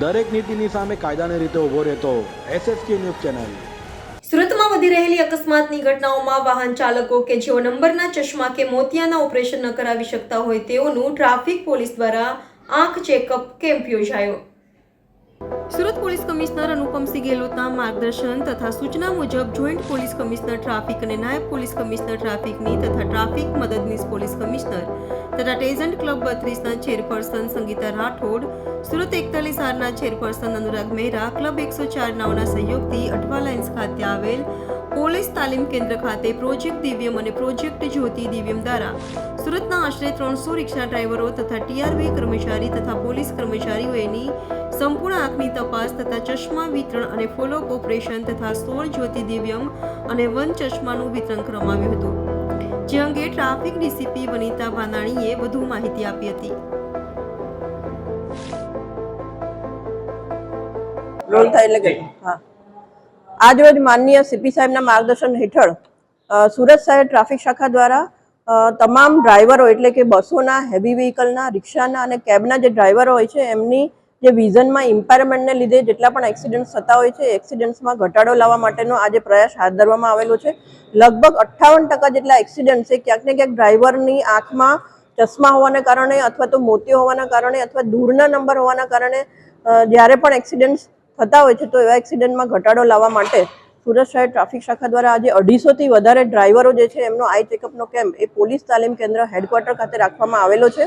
દરેક નીતિની સામે કાયદાની રીતે ઊભો રહેતો એસએસકે ન્યૂઝ ચેનલ. સુરતમાં વધી રહેલી અકસ્માતની ઘટનાઓમાં વાહન ચાલકો કે જેઓ નંબરના ચશ્મા કે મોતિયાના ઓપરેશન ન કરાવી શકતા હોય તેઓનું ટ્રાફિક પોલીસ દ્વારા આંખ ચેકઅપ કેમ્પ યોજાયો. સુરત પોલીસ કમિશનર અનુપમસિંહ ગેહલોતના માર્ગદર્શન તથા સૂચના મુજબ જોઈન્ટ પોલીસ કમિશનર ટ્રાફિક અને નાયબ પોલીસ કમિશનર ટ્રાફિકની તથા ટ્રાફિક મદદનીશ પોલીસ કમિશનર તથા ટેઝન્ટ ક્લબ બત્રીસના ચેરપર્સન સંગીતા રાઠોડ, સુરત એકતાલીસ આરના ચેરપર્સન અનુરાગ મહેરા, ક્લબ એકસો ચાર નવના સહયોગથી અઠવા લાઇન્સ ખાતે આવેલ પોલીસ તાલીમ કેન્દ્ર ખાતે પ્રોજેક્ટ દિવ્યમ અને પ્રોજેક્ટ જ્યોતિ દિવ્યમ દ્વારા સુરતના આશરે ત્રણસો રિક્ષા ડ્રાઈવરો તથા ટીઆરબી કર્મચારી તથા પોલીસ કર્મચારીઓની સંપૂર્ણ આંખની તપાસ તથા ચશ્મા વિતરણ અને ફોલો ઓપરેશન તથા સોળ જ્યોતિ દિવ્યમ અને વન ચશ્માનું વિતરણ કરવામાં આવ્યું હતું. જે અંગે ટ્રાફિક ડીસીપી વનિતા વાનાણીએ વધુ માહિતી આપી હતી. હા. આજ માનનીય સીપી સાહેબના માર્ગદર્શન હેઠળ સુરત શહેર ટ્રાફિક શાખા દ્વારા તમામ ડ્રાઈવરો એટલે કે બસોના હેવી વ્હીકલના રિક્ષાના અને કેબના જે ડ્રાઈવરો હોય છે, એમની જે વિઝનમાં ઇમ્પાયરમેન્ટને લીધે જેટલા પણ એક્સિડન્ટ્સ થતા હોય છે એક્સિડન્ટ્સમાં ઘટાડો લાવવા માટેનો આજે પ્રયાસ હાથ ધરવામાં આવેલો છે. લગભગ અઠ્ઠાવન ટકા જેટલા એક્સિડન્ટ છે, ક્યાંક ને ક્યાંક ડ્રાઈવરની આંખમાં ચશ્મા હોવાને કારણે અથવા તો મોતી હોવાના કારણે અથવા દૂરના નંબર હોવાના કારણે જ્યારે પણ એક્સિડન્ટ્સ થતા હોય છે તો એવા એક્સિડન્ટમાં ઘટાડો લાવવા માટે સુરત શહેર ટ્રાફિક શાખા દ્વારા આજે અઢીસોથી વધારે ડ્રાઈવરો જે છે એમનો આઈ ચેકઅપનો કેમ્પ એ પોલીસ તાલીમ કેન્દ્ર હેડક્વાર્ટર ખાતે રાખવામાં આવેલો છે.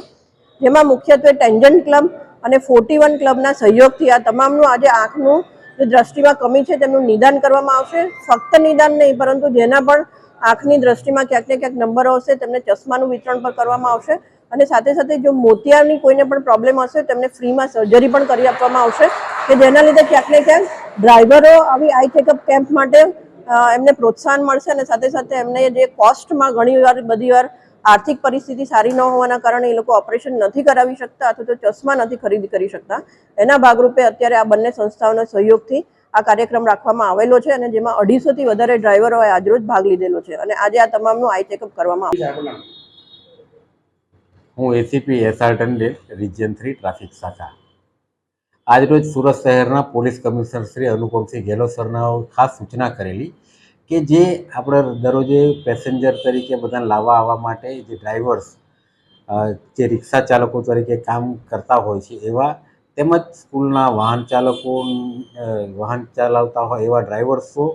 જેમાં મુખ્યત્વે ટેન્જન્ટ ક્લબ અને ફોર્ટી વન ક્લબના સહયોગથી આ તમામનું આજે આંખનું જે દ્રષ્ટિમાં કમી છે તેમનું નિદાન કરવામાં આવશે. ફક્ત નિદાન નહીં, પરંતુ જેના પણ આંખની દ્રષ્ટિમાં ક્યાંક ને ક્યાંક નંબરો હશે, તેમને ચશ્માનું વિતરણ પણ કરવામાં આવશે. અને સાથે સાથે જો મોતિયાની કોઈને પણ પ્રોબ્લેમ હશે, તેમને ફ્રીમાં સર્જરી પણ કરી આપવામાં આવશે કે જેના લીધે ક્યાંક ને ક્યાંક ડ્રાઈવરો આવી આઈ ચેકઅપ કેમ્પ માટે એમને પ્રોત્સાહન મળશે અને સાથે સાથે એમને જે કોસ્ટમાં ઘણી વાર, બધી વાર આર્થિક પરિસ્થિતિ સારી ન હોવાના કારણે એ લોકો ઓપરેશન નથી કરાવી શકતા અથવા તો ચશ્મા નથી ખરીદી કરી શકતા. એના ભાગરૂપે અત્યારે આ બંને સંસ્થાઓના સહયોગથી આ કાર્યક્રમ રાખવામાં આવેલો છે અને જેમાં અઢીસોથી વધારે ડ્રાઈવરોએ આજરોજ ભાગ લીધેલો છે અને આજે આ તમામનું આઈ ચેકઅપ કરવામાં આવ્યું હું ACP SR Tande region three traffic શાખા આજરોજ સુરત શહેરના પોલીસ કમિશનર શ્રી અનુપમસિંહ ગેહલોત સરના ખાસ સૂચના કરેલી કે જે આપણે દરરોજે પેસેન્જર તરીકે બધાને લાવવા આવવા માટે જે ડ્રાઈવર્સ જે રિક્ષા ચાલકો તરીકે કામ કરતા હોય છે એવા તેમજ સ્કૂલના વાહન ચાલકો વાહન ચલાવતા હોય એવા ડ્રાઈવર્સો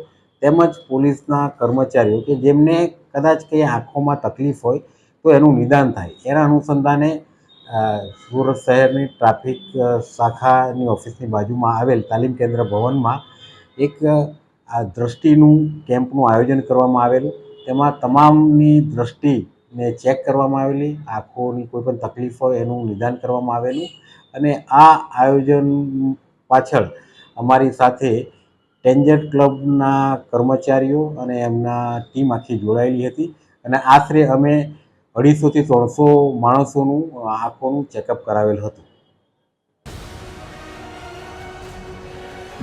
તેમજ પોલીસના કર્મચારીઓ કે જેમને કદાચ કંઈ આંખોમાં તકલીફ હોય તો એનું નિદાન થાય. એના અનુસંધાને સુરત શહેરની ટ્રાફિક શાખાની ઓફિસની બાજુમાં આવેલ તાલીમ કેન્દ્ર ભવનમાં એક આ દ્રષ્ટિનું કેમ્પનું આયોજન કરવામાં આવેલું. તેમાં તમામની દ્રષ્ટિને ચેક કરવામાં આવેલી. આંખોની કોઈ પણ તકલીફ હોય એનું નિદાન કરવામાં આવેલું. અને આ આયોજન પાછળ અમારી સાથે ટેન્જર ક્લબના કર્મચારીઓ અને એમના ટીમ આખી જોડાયેલી હતી. અને આશરે અમે અઢીસોથી ત્રણસો માણસોનું આંખોનું ચેકઅપ કરાવેલ હતું.